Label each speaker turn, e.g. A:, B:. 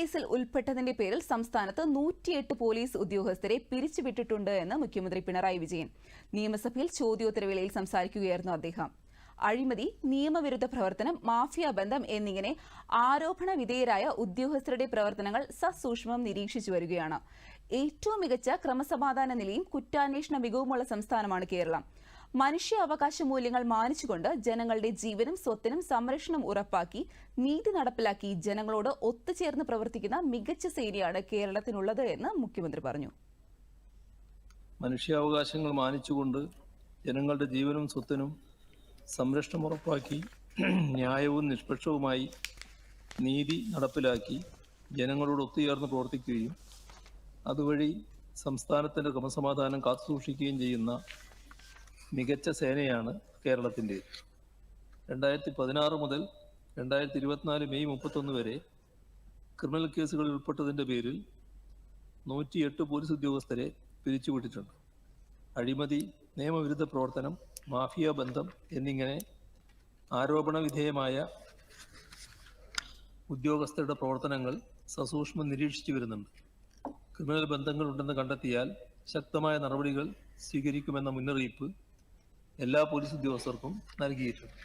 A: കേസിൽ ഉൾപ്പെട്ടതിന്റെ പേരിൽ സംസ്ഥാനത്ത് നൂറ്റിയെട്ട് പോലീസ് ഉദ്യോഗസ്ഥരെ പിരിച്ചുവിട്ടിട്ടുണ്ട് എന്ന് മുഖ്യമന്ത്രി പിണറായി വിജയൻ. നിയമസഭയിൽ ചോദ്യോത്തരവേളയിൽ സംസാരിക്കുകയായിരുന്നു അദ്ദേഹം. അഴിമതി നിയമവിരുദ്ധ പ്രവർത്തനം മാഫിയ ബന്ധം എന്നിങ്ങനെ ആരോപണ വിധേയരായ ഉദ്യോഗസ്ഥരുടെ പ്രവർത്തനങ്ങൾ സസൂക്ഷ്മം നിരീക്ഷിച്ചു വരികയാണ്. ഏറ്റവും മികച്ച ക്രമസമാധാന നിലയും കുറ്റാന്വേഷണ മികവുമുള്ള സംസ്ഥാനമാണ് കേരളം. മനുഷ്യാവകാശ മൂല്യങ്ങൾ മാനിച്ചുകൊണ്ട് ജനങ്ങളുടെ ജീവനും സ്വത്തിനും സംരക്ഷണം ഉറപ്പാക്കി നീതി നടപ്പിലാക്കി ജനങ്ങളോട് ഒത്തുചേർന്ന് പ്രവർത്തിക്കുന്ന മികച്ച സേനയാണ് കേരളത്തിനുള്ളത് എന്ന് മുഖ്യമന്ത്രി പറഞ്ഞു.
B: മനുഷ്യാവകാശങ്ങൾ മാനിച്ചുകൊണ്ട് ജനങ്ങളുടെ ജീവനും സ്വത്തിനും സംരക്ഷണം ഉറപ്പാക്കി ന്യായവും നിഷ്പക്ഷവുമായി നീതി നടപ്പിലാക്കി ജനങ്ങളോട് ഒത്തുചേർന്ന് പ്രവർത്തിക്കുകയും അതുവഴി സംസ്ഥാനത്തിന്റെ ക്രമസമാധാനം കാത്തുസൂക്ഷിക്കുകയും ചെയ്യുന്ന മികച്ച സേനയാണ് കേരളത്തിന്റെ രണ്ടായിരത്തി പതിനാറ് മുതൽ രണ്ടായിരത്തി ഇരുപത്തിനാല് മെയ് മുപ്പത്തൊന്ന് വരെ ക്രിമിനൽ കേസുകളിൽ ഉൾപ്പെട്ടതിന്റെ പേരിൽ നൂറ്റിയെട്ട് പോലീസ് ഉദ്യോഗസ്ഥരെ പിരിച്ചുവിട്ടിട്ടുണ്ട്. അഴിമതി നിയമവിരുദ്ധ പ്രവർത്തനം മാഫിയ ബന്ധം എന്നിങ്ങനെ ആരോപണ വിധേയമായ ഉദ്യോഗസ്ഥരുടെ പ്രവർത്തനങ്ങൾ സസൂക്ഷ്മം നിരീക്ഷിച്ചു വരുന്നുണ്ട്. ക്രിമിനൽ ബന്ധങ്ങൾ ഉണ്ടെന്ന് കണ്ടെത്തിയാൽ ശക്തമായ നടപടികൾ സ്വീകരിക്കുമെന്ന മുന്നറിയിപ്പ് എല്ലാ പോലീസ് ഉദ്യോഗസ്ഥർക്കും നൽകിയിട്ടുണ്ട്.